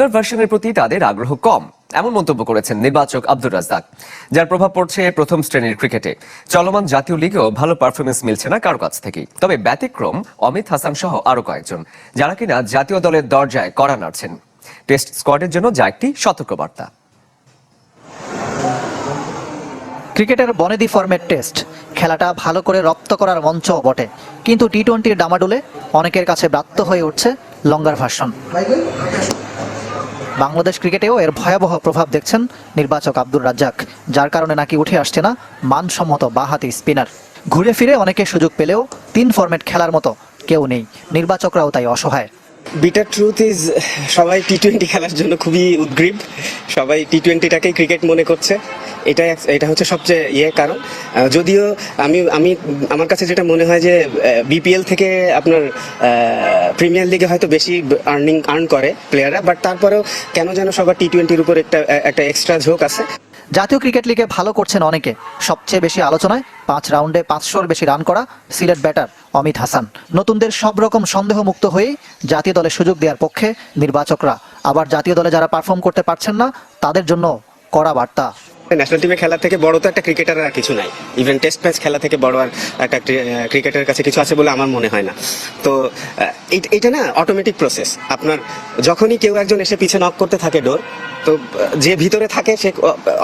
লঙ্গার ভার্সনের প্রতি তাদের আগ্রহ কম, এমন মন্তব্য করেছেন নির্বাচক আব্দুর রাজ্জাক, যার প্রভাব পড়ছে প্রথম শ্রেণির ক্রিকেটে। চলমান জাতীয় লিগেও ভালো পারফরমেন্স মিলছে না কারও কাছ থেকেই। তবে ব্যতিক্রম অমিত হাসান সহ আরও কয়েকজন, যারা কিনা জাতীয় দলের দরজায় কড়া নাড়ছেন। টেস্ট স্কোয়াডের জন্য যা একটি সতর্কবার্তা। ক্রিকেটের বনেদি ফর্মেট টেস্ট, খেলাটা ভালো করে রপ্ত করার মঞ্চও বটে। কিন্তু টি টোয়েন্টির ডামাডোলে অনেকের কাছে ব্রাত্য হয়ে উঠছে লঙ্গার ভার্সন বাংলাদেশ ক্রিকেটেও এর ভয়াবহ প্রভাব দেখছেন নির্বাচক আব্দুর রাজ্জাক, যার কারণে নাকি উঠে আসছে না মানসম্মত বাহাতি স্পিনার। ঘুরে ফিরে অনেকে সুযোগ পেলেও তিন ফরম্যাট খেলার মতো কেউ নেই, নির্বাচকরাও তাই অসহায়। বিটার ট্রুথ ইজ সবাই টি টোয়েন্টি খেলার জন্য খুবই উদ্গ্রীব, সবাই টি টোয়েন্টিটাকেই ক্রিকেট মনে করছে। এটা এটা হচ্ছে সবচেয়ে ইয়ে কারণ। যদিও আমি আমি, আমার কাছে যেটা মনে হয় যে বিপিএল থেকে আপনার প্রিমিয়ার লিগে হয়তো বেশি আর্নিং আর্ন করে প্লেয়াররা বাট তারপরেও কেন যেন সবার টি টোয়েন্টির উপর একটা একটা এক্সট্রা ঝোঁক আছে। জাতীয় ক্রিকেট লিগে ভালো করছেন অনেকে। সবচেয়ে বেশি আলোচনায় পাঁচ রাউন্ডে পাঁচশোর বেশি রান করা সিলেট ব্যাটার অমিত হাসান। নতুনদের সব রকম সন্দেহমুক্ত হয়েই জাতীয় দলে সুযোগ দেওয়ার পক্ষে নির্বাচকরা। আবার জাতীয় দলে যারা পারফর্ম করতে পারছেন না, তাদের জন্য কড়া বার্তা। ন্যাশনাল টিমে খেলা থেকে বড় তো একটা ক্রিকেটারের আর কিছু নাই। ইভেন টেস্ট ম্যাচ খেলা থেকে বড় আর একটা ক্রিকেটারের কাছে কিছু আছে বলে আমার মনে হয় না। তো এটা না অটোমেটিক প্রসেস আপনার যখনই কেউ একজন এসে পিছে নক করতে থাকে ডোর তো যে ভিতরে থাকে সে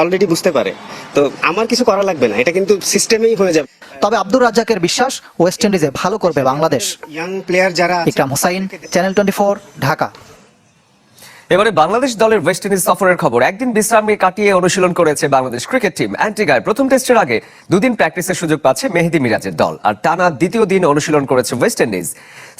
অলরেডি বুঝতে পারে। তো আমার কিছু করা লাগবে না। এটা কিন্তু সিস্টেমেই হয়ে যাবে। তবে আব্দুর রাজ্জাকের বিশ্বাস ওয়েস্ট ইন্ডিজে ভালো করবে বাংলাদেশ। ইয়াং প্লেয়ার যারা ইকরাম হোসাইন চ্যানেল টোয়েন্টি ঢাকা। এবারে বাংলাদেশ দলের ওয়েস্ট ইন্ডিজ সফরের খবর। একদিন বিশ্রামে কাটিয়ে অনুশীলন করেছে বাংলাদেশ ক্রিকেট টিম অ্যান্টিগায় প্রথম টেস্টের আগে দুদিন প্র্যাকটিসের সুযোগ পাচ্ছে মেহেদি মিরাজের দল। আর টানা দ্বিতীয় দিন অনুশীলন করেছে West Indies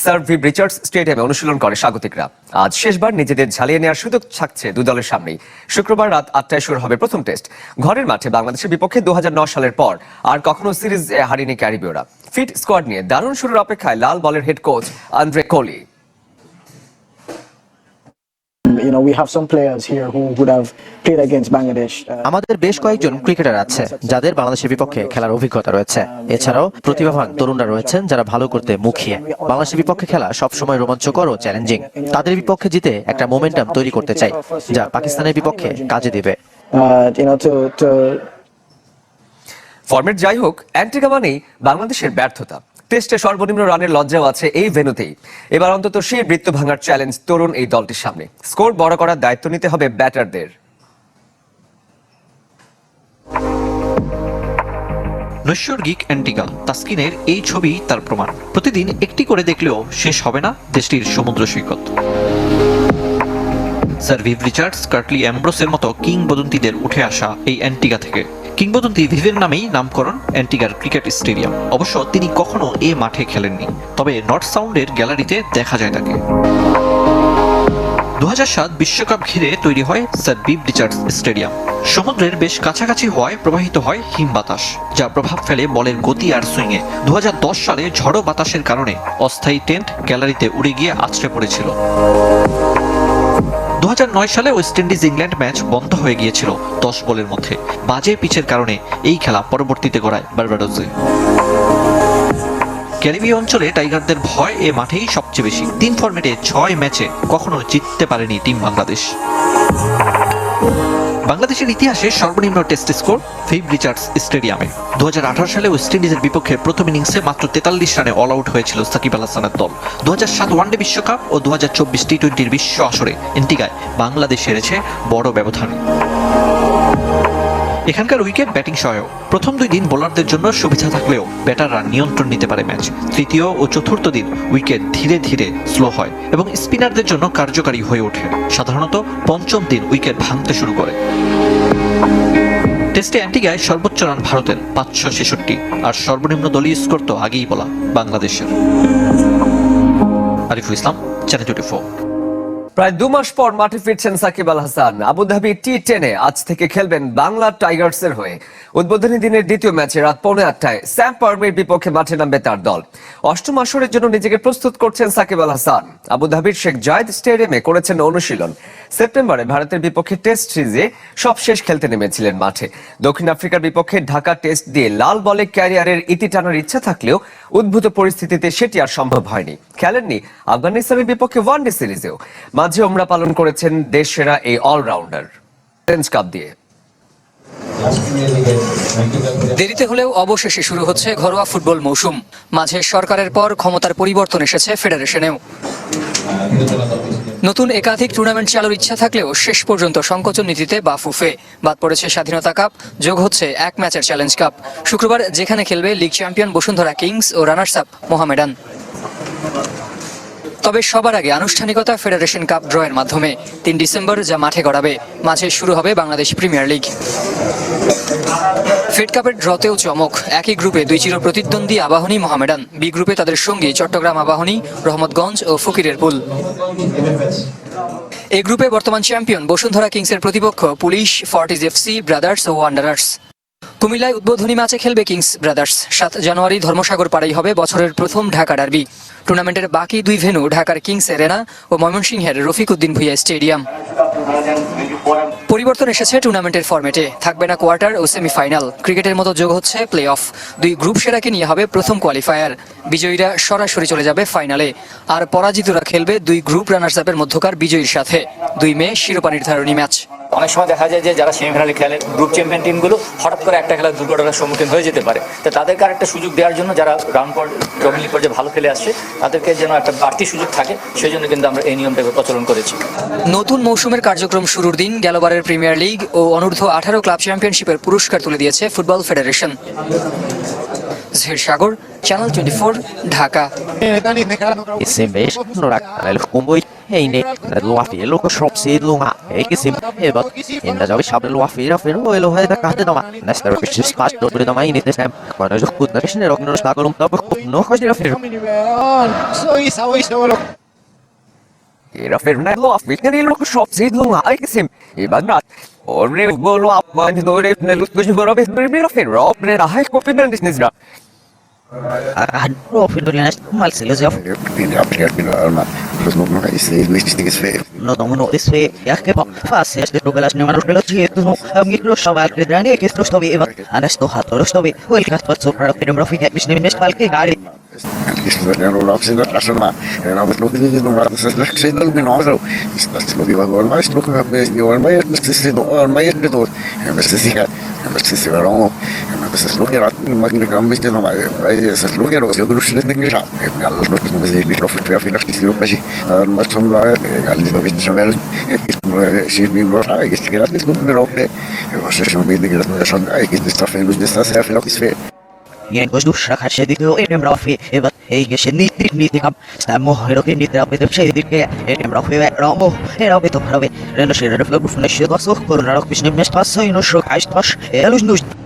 sir Viv Richards স্টেডিয়ামে অনুশীলন করে স্বাগতিকরা। আজ শেষবার নিজেদের ঝালিয়ে নেওয়ার সুযোগ থাকছে দু দলের সামনেই। শুক্রবার রাত আটটায় শুরু হবে প্রথম টেস্ট ঘরের মাঠে বাংলাদেশের বিপক্ষে দুহাজার নয় সালের পর আর কখনো সিরিজ হারিনি ক্যারিবীয়রা। ফিট স্কোয়াড নিয়ে দারুণ শুরুর অপেক্ষায় লাল বলের head coach Andre Coley You know, we have some players here who would have played against Bangladesh. Uh, আমাদের বেশ কয়েকজন ক্রিকেটার আছে যাদের বাংলাদেশের বিপক্ষে খেলার অভিজ্ঞতা রয়েছে। এছাড়াও প্রতিভাবান তরুণরা রয়েছেন যারা ভালো করতে মুখিয়ে। বাংলাদেশের বিপক্ষে খেলা সবসময় রোমাঞ্চকর ও চ্যালেঞ্জিং তাদের বিপক্ষে জিতে একটা মোমেন্টাম তৈরি করতে চাই যা পাকিস্তানের বিপক্ষে কাজে দিবে। Uh, ফরম্যাট যাই হোক অ্যান্টিগা মানেই বাংলাদেশের ব্যর্থতা। টেস্টে সর্বনিম্ন রানের লজ্জাও আছে এই ভেনুতেই এবার অন্তত সেই বৃত্ত ভাঙার চ্যালেঞ্জ তরুণ এই দলটির সামনে। স্কোর বড় করার দায়িত্ব নিতে হবে ব্যাটারদের নৈসর্গিক অ্যান্টিগা তাস্কিনের এই ছবি তার প্রমাণ। প্রতিদিন একটি করে দেখলেও শেষ হবে না দেশটির সমুদ্র সৈকত। স্যার ভিভ রিচার্ডস, কার্টলি অ্যাম্ব্রোসের মতো কিংবদন্তিদের উঠে আসা এই অ্যান্টিগা থেকে। কিংবদন্তি ভিভের নামেই নামকরণ অ্যান্টিগার ক্রিকেট স্টেডিয়াম। অবশ্য তিনি কখনো এ মাঠে খেলেননি, তবে নর্থ সাউন্ডের গ্যালারিতে দেখা যায় তাকে। দু বিশ্বকাপ ঘিরে তৈরি হয় স্যার বিব রিচার্ডস স্টেডিয়াম। সমুদ্রের বেশ কাছাকাছি হওয়ায় প্রবাহিত হয় হিম বাতাস, যা প্রভাব ফেলে বলের গতি আর সুইংয়ে। দু হাজার দশ সালে ঝড়ো বাতাসের কারণে অস্থায়ী টেন্ট গ্যালারিতে উড়ে গিয়ে আছড়ে পড়েছিল। দু হাজার নয় সালে ওয়েস্ট ইন্ডিজ ইংল্যান্ড ম্যাচ বন্ধ হয়ে গিয়েছিল দশ বলের মধ্যে। বাজে পিচের কারণে এই খেলা পরবর্তীতে গড়ায় বার্বাডোসে। ক্যারিবীয় অঞ্চলে টাইগারদের ভয় এ মাঠেই সবচেয়ে বেশি। তিন ফরম্যাটে ছয় ম্যাচে কখনো জিততে পারেনি টিম বাংলাদেশ। বাংলাদেশের ইতিহাসে সর্বনিম্ন টেস্ট স্কোর ফিভ রিচার্ডস স্টেডিয়ামে। দু হাজার আঠারো সালে ওয়েস্ট ইন্ডিজের বিপক্ষে প্রথম ইনিংসে মাত্র তেতাল্লিশ রানে অল আউট হয়েছিল সাকিব আল হাসানের দল। দু সাত ওয়ানডে বিশ্বকাপ ও দু টি টোয়েন্টির বিশ্ব আসরে ইন্টিগায় বাংলাদেশ হেরেছে বড় ব্যবধানে। এখানকার উইকেট ব্যাটিং সহায়ক। প্রথম দুই দিন বোলারদের জন্য সুবিধা থাকলেও ব্যাটাররা নিয়ন্ত্রণ নিতে পারে ম্যাচ। তৃতীয় ও চতুর্থ দিন উইকেট ধীরে ধীরে স্লো হয় এবং স্পিনারদের জন্য কার্যকারী হয়ে ওঠে। সাধারণত পঞ্চম দিন উইকেট ভাঙতে শুরু করে। টেস্টে অ্যান্টিগায় সর্বোচ্চ রান ভারতের পাঁচশো ছেষট্টি আর সর্বনিম্ন দলীয় স্কোর তো আগেই বলা বাংলাদেশের। আরিফুল ইসলাম চ্যানেল টোয়েন্টি প্রায় দু মাস পর মাঠে ফিরছেন Shakib Al Hasan. Abu Dhabi T টেনে আজ থেকে খেলবেন বাংলা টাইগার্স এর হয়ে। উদ্বোধনী দিনের দ্বিতীয় ম্যাচে রাত পৌনে আটটায় স্যাম পার্মের বিপক্ষে মাঠে নামবে তার দল। অষ্টম আসরের জন্য নিজেকে প্রস্তুত করছেন সাকিব আল হাসান। আবুধাবির শেখ জায়দ স্টেডিয়ামে করেছেন অনুশীলন। সেপ্টেম্বরে ভারতের বিপক্ষে টেস্ট সিরিজে সবশেষ খেলতে নেমেছিলেন মাঠে। দক্ষিণ আফ্রিকার বিপক্ষে ঢাকা টেস্ট দিয়ে লাল বলে ক্যারিয়ারের ইতি টানার ইচ্ছা থাকলেও উদ্ভূত পরিস্থিতিতে সেটি আর সম্ভব হয়নি। খেলেননি আফগানিস্তানের বিপক্ষে ওয়ানডে সিরিজেও। মাঝে ওমরা পালন করেছেন দেশ সেরা এই অলরাউন্ডার। চ্যালেঞ্জ কাপ দিয়ে। দেরিতে হলেও অবশেষে শুরু হচ্ছে ঘরোয়া ফুটবল মৌসুম। মাঝে সরকারের পর ক্ষমতার পরিবর্তন এসেছে ফেডারেশনেও। নতুন একাধিক টুর্নামেন্ট চালুর ইচ্ছা থাকলেও শেষ পর্যন্ত সংকোচন নীতিতে বাফুফে বাদ পড়েছে স্বাধীনতা কাপ, যোগ হচ্ছে এক ম্যাচের চ্যালেঞ্জ কাপ শুক্রবার যেখানে খেলবে লিগ চ্যাম্পিয়ন বসুন্ধরা কিংস ও রানার্স আপ মোহামেডান। তবে সবার আগে আনুষ্ঠানিকতা ফেডারেশন কাপ ড্রয়ের মাধ্যমে তিন ডিসেম্বর যা মাঠে গড়াবে, মাঝে শুরু হবে বাংলাদেশ প্রিমিয়ার লিগ। ফেড কাপের ড্রতেও চমক, একই গ্রুপে দুই চির প্রতিদ্বন্দ্বী আবাহনী মোহামেডান, বি গ্রুপে তাদের সঙ্গী চট্টগ্রাম আবাহনী, রহমতগঞ্জ ও ফকিরের পুল। এই গ্রুপে বর্তমান চ্যাম্পিয়ন বসুন্ধরা কিংসের প্রতিপক্ষ পুলিশ ফর্টিজ এফসি, ব্রাদার্স ও ওয়ান্ডারার্স। কুমিল্লায় উদ্বোধনী ম্যাচে খেলবে কিংস ব্রাদার্স, সাত জানুয়ারি ধর্মসাগর পাড়াই হবে বছরের প্রথম ঢাকা ডার্বি। টুর্নামেন্টের বাকি দুই ভেন্যু, ঢাকার কিংস এরেনা ও ময়মনসিংহের রফিক উদ্দিন ভুইয়া স্টেডিয়াম। পরিবর্তন এসেছে টুর্নামেন্টের ফরম্যাটে। থাকবে না কোয়ার্টার ও সেমিফাইনাল। ক্রিকেটের মতো যোগ হচ্ছে প্লে অফ দুই গ্রুপ সেরাকে নিয়ে হবে প্রথম কোয়ালিফায়ার। বিজয়ীরা সরাসরি চলে যাবে ফাইনালে। আর পরাজিতরা খেলবে দুই গ্রুপ রানার্স আপের মধ্যকার বিজয়ীর সাথে। দুই মে শিরোপা নির্ধারণী ম্যাচ। অনেক সময় দেখা যায় যে যারা সেমিফাইনালে খেলে গ্রুপ চ্যাম্পিয়ন টিমগুলো হঠাৎ করে একটা খেলার দুর্ঘটনার সম্মুখীন হয়ে যেতে পারে। তো তাদেরকে আর একটা সুযোগ দেওয়ার জন্য যারা গ্রাউন্ড পর জমিলি পর্যায়ে ভালো খেলে আসছে তাদেরকে যেন একটা বাড়তি সুযোগ থাকে সেই জন্য কিন্তু আমরা এই নিয়মটাকে প্রচলন করেছি। নতুন মৌসুমের কার্যক্রম শুরুর দিন গেলবারের প্রিমিয়ার লিগ ও অনূর্ধ্ব আঠারো ক্লাব চ্যাম্পিয়নশিপের পুরস্কার তুলে দিয়েছে football federation Zahir Sagar channel twenty Dhaka. Isim beş nurak alel kumboy heine na luafi lo ko shop se lunga e kisim e bat inda jawi shabre luafi ra fer o elo hayda kahte dama nesta ro kishis pas do bre dama ini tesem kana jo kut na kishne rok no sta kolum tab ko no khosh ra fer Era Fernando Afrika lo shop sid lo ay kisim ibadrat Orre bolo apman dore ne lut kuj boro be bero fer rop ne rahay ko pinan disnisra Aduh, Ferdinand mal se les Because no no, es it makes me think it's No, No, no, no, this way. Jak ke pop fast is the Douglas no matter the cheat to have me close shower the Danny is to stop even and as to hat or stop it. Well, that's what's so proud of the number of it which name is Falke Gari. This is the number of single person. And I was looking at the number of the single bin also. This is the number of my stroke of the all my this is the all my door. And this is the and this is the wrong. Es fe, ya que pa, fácil, es que lo que las nevanos de los chietos, no, a mí los chaval que drane, que esto está bien, a esto hato, lo está bien, o el gasto para soprar, pero me lo fui, mis niños, para que gare. Yan gos dus rakhat she dito enem rafi ebat ei ge she nit nit nit kam sta mo hero ke nit rapi te she dit ke enem rafi ve ramo era be to ravi reno she reno flo fune she dos ok kor rarok bisne mes passo ino shok haist pas elus nus ebat ngalus gitu ga shol be abi rustovi ebat ine khato ga she no ke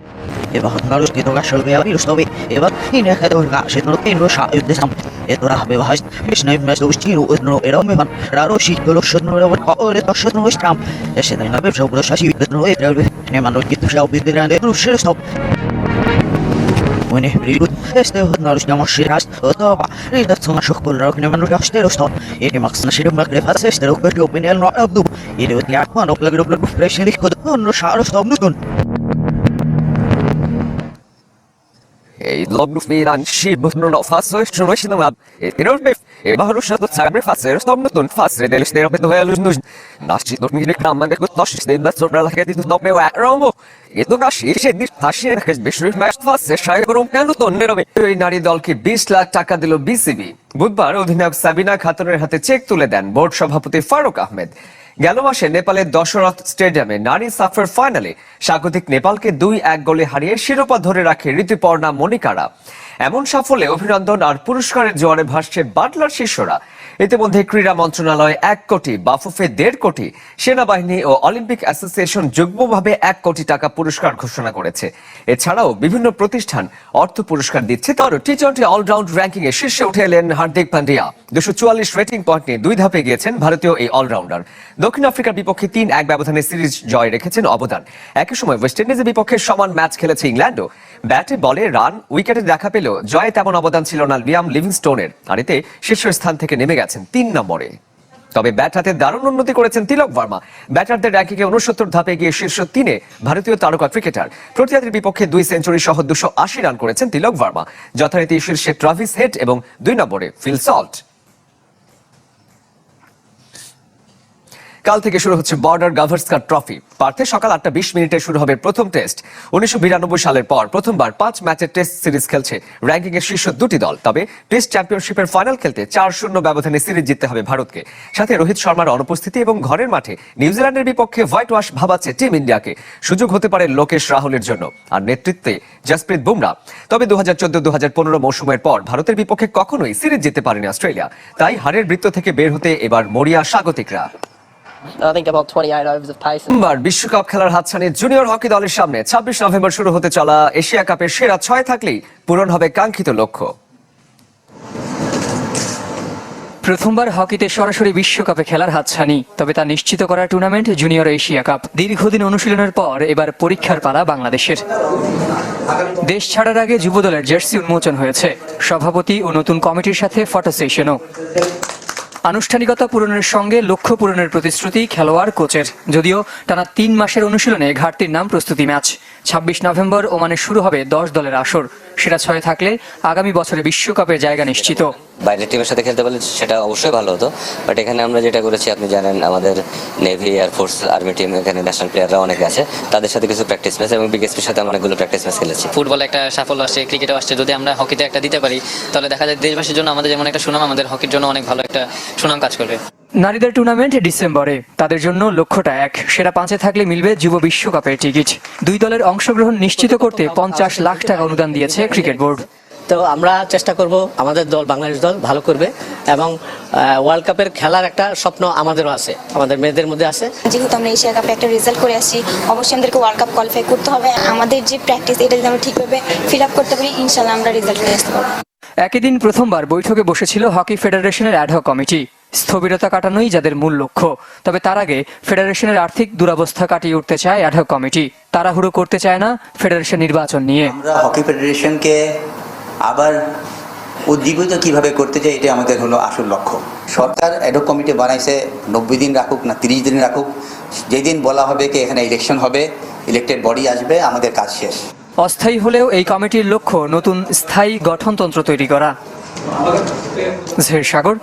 lo shod no ro ko ore to shod no stram she na be shol lo shashi no e tra ne man ro gitu shau be grande ru she stop When it read este hodnarus na mashiras otoba rida tsuna shokol rok ne man rok stero stop ene max na shirum mak refas stero ko to pinel no abdu ene ot yak man ok lagro lagro fresh এই লগ্ন ফিরান শিব নো ফাসো শুনো শিনো আব এরর বেফ, এ বাহরু শাতো সাগরে ফাসের স্তম নতুন ফাসরে দেলস দেরো পেতো হয়ে লুজ নুজ নাসি তোর মিলে কাম মানে কো তশ দে না সোবরা লাগে দিতু নো পে ওয়া রমো এ তো কাশি সে দিস ফাসে রাখে বেশরি ম্যাচ ফাসে শায় গরম কেন তো নেরবে এই নারী দলকে 20 লাখ টাকা দিল বিসিবি। বুধবার অধিনায়ক সাবিনা খাতুনের হাতে চেক তুলে দেন বোর্ড সভাপতি ফারুক আহমেদ। গেল মাসে নেপালের দশরথ স্টেডিয়ামে নারী সাফের ফাইনালে স্বাগতিক নেপালকে দুই এক গোলে হারিয়ে শিরোপা ধরে রাখে ঋতুপর্ণা মনিকারা এমন সাফল্যে অভিনন্দন আর পুরস্কারের জোয়ারে ভাসছে বাটলার শিষ্যরা। ইতিমধ্যে ক্রীড়া মন্ত্রণালয় এক কোটি, বাফুফে দেড় কোটি, সেনাবাহিনী ও অলিম্পিক অ্যাসোসিয়েশন যুগ্মভাবে এক কোটি টাকা পুরস্কার ঘোষণা করেছে। এছাড়াও বিভিন্ন প্রতিষ্ঠান অর্থ পুরস্কার দিচ্ছে। তারও টি টোয়েন্টি অলরাউন্ড র্যাঙ্কিং এ শীর্ষে উঠে এলেন হার্দিক পান্ডিয়া। দুশো চুয়াল্লিশ রেটিং পয়েন্ট নিয়ে দুই ধাপে গিয়েছেন ভারতীয় এই অলরাউন্ডার দক্ষিণ আফ্রিকার বিপক্ষে তিন এক ব্যবধানে সিরিজ জয় রেখেছেন অবদান। একই সময় ওয়েস্ট ইন্ডিজের বিপক্ষে সমান ম্যাচ খেলেছে ইংল্যান্ডও। ব্যাটে বলে রান, উইকেটে দেখা পেলেও জয়ে তেমন অবদান ছিল না লিয়াম লিভিংস্টোনের। আর এতে শীর্ষ স্থান থেকে নেমে গেছেন তিন নম্বরে। তবে ব্যাট হাতে দারুণ উন্নতি করেছেন তিলক ভার্মা। ব্যাটারদের র্যাঙ্কিংয়ে উনসত্তর ধাপে গিয়ে শীর্ষ তিনে ভারতীয় তারকা ক্রিকেটার। প্রতিহাদের বিপক্ষে দুই সেঞ্চুরি সহ দুশো আশি রান করেছেন তিলক ভার্মা। যথারীতি শীর্ষে ট্রাভিস হেড এবং দুই নম্বরে ফিল সল্ট। কাল থেকে শুরু হচ্ছে বর্ডার গাভাস্কার ট্রফি পার্থে সকাল আটটা বিশ মিনিটে শুরু হবে প্রথম টেস্ট। উনিশশো সালের পর প্রথমবার পাঁচ ম্যাচের টেস্ট সিরিজ খেলছে র্যাঙ্কিং এর শীর্ষ দুটি দল। তবে টেস্ট চ্যাম্পিয়নশিপের ফাইনাল খেলতে চার শূন্য ব্যবধানে সিরিজ জিততে হবে ভারতকে। সাথে রোহিত শর্মার অনুপস্থিতি এবং ঘরের মাঠে নিউজিল্যান্ডের বিপক্ষে হোয়াইট ওয়াশ ভাবাচ্ছে টিম ইন্ডিয়াকে। সুযোগ হতে পারে লোকেশ রাহুলের জন্য আর নেতৃত্বে জাসপ্রীত বুমরা। তবে দু হাজার চোদ্দ মৌসুমের পর ভারতের বিপক্ষে কখনোই সিরিজ জিততে পারেনি অস্ট্রেলিয়া। তাই হারের বৃত্ত থেকে বের হতে এবার মরিয়া স্বাগতিকরা। I think about 28 overs of pace. সোমবার বিশ্বকাপ খেলার হাতছানি জুনিয়র হকি দলের সামনে ছাব্বিশ নভেম্বর শুরু হতে চলা এশিয়া কাপের সেরা ছয় থাকলেই পূরণ হবে কাঙ্ক্ষিত লক্ষ্য। প্রথমবার হকিতে সরাসরি বিশ্বকাপে খেলার হাতছানি তবে তা নিশ্চিত করা টুর্নামেন্ট জুনিয়র এশিয়া কাপ। দীর্ঘদিন অনুশীলনের পর এবার পরীক্ষার পালা বাংলাদেশের। দেশ ছাড়ার আগে যুবদলের জার্সি উন্মোচন হয়েছে। সভাপতি ও নতুন কমিটির সাথে ফটো সেশনও। আনুষ্ঠানিকতা পূরণের সঙ্গে লক্ষ্য পূরণের প্রতিশ্রুতি খেলোয়াড়, কোচের। যদিও টানা তিন মাসের অনুশীলনে ঘাটতির নাম প্রস্তুতি ম্যাচ। ছাব্বিশ নভেম্বর ওমানে শুরু হবে দশ দলের আসর। সেরা ছয় থাকলে আগামী বছরে বিশ্বকাপের জায়গা নিশ্চিত। বাইরের টিমের সাথে খেলতে পারলে সেটা অবশ্যই ভালো হতো। বাট এখানে আমরা যেটা করেছি আপনি জানেন আমাদের navy air force army team এখানে ন্যাশনাল প্লেয়াররা অনেক আছে। তাদের সাথে কিছু প্র্যাকটিস ম্যাচ এবং বিকেএসপির সাথে আমরা অনেকগুলো প্র্যাকটিস ম্যাচ খেলেছি। ফুটবলে একটা সাফল্য আসছে ক্রিকেটও আসছে। যদি আমরা হকিতে একটা দিতে পারি তাহলে দেখা যায় দেশবাসীর জন্য আমাদের যেমন একটা সুনাম আমাদের হকির জন্য অনেক ভালো একটা সুনাম কাজ করবে। নারীদের টুর্নামেন্ট ডিসেম্বরে। তাদের জন্য লক্ষ্যটা এক। সেরা পাঁচে থাকলে মিলবে যুব বিশ্বকাপের টিকিট। দুই দলের অংশগ্রহণ নিশ্চিত করতে পঞ্চাশ লাখ টাকা অনুদান দিয়েছে ক্রিকেট বোর্ড। তো আমরা চেষ্টা করব আমাদের দল বাংলাদেশ দল ভালো করবে এবং ওয়ার্ল্ড কাপের খেলার একটা স্বপ্ন আমাদেরও আছে আমাদের মেয়েদের মধ্যে আছে। যেহেতু আমরা এশিয়া কাপে একটা রেজাল্ট করে আসি অবশ্যই আমাদেরকে ওয়ার্ল্ড কাপ কোয়ালিফাই করতে হবে। আমাদের যে প্র্যাকটিস এটা যদি আমরা ঠিকভাবে ফিল আপ করতে পারি ইনশাল্লাহ আমরা রেজাল্ট নিয়ে আসতে পারব। একই দিন প্রথমবার বৈঠকে বসেছিল হকি ফেডারেশনের অ্যাডহক কমিটি স্থবিরতা কাটানোই যাদের মূল লক্ষ্য। তবে তার আগে ফেডারেশনের আর্থিক দুরবস্থা কাটিয়ে উঠতে চায় অ্যাডহক কমিটি তাড়াহুড়ো করতে চায় না ফেডারেশন নির্বাচন নিয়ে। আমরা হকি ফেডারেশনকে আবার উজ্জীবিত কীভাবে করতে চাই এটা আমাদের হলো আসল লক্ষ্য। সরকার অ্যাডক কমিটি বানাইছে নব্বই দিন রাখুক না তিরিশ দিন রাখুক যেদিন বলা হবে কি এখানে ইলেকশন হবে ইলেক্টেড বডি আসবে আমাদের কাজ শেষ। অস্থায়ী হলেও এই কমিটির লক্ষ্য নতুন স্থায়ী গঠনতন্ত্র তৈরি করা। সাগর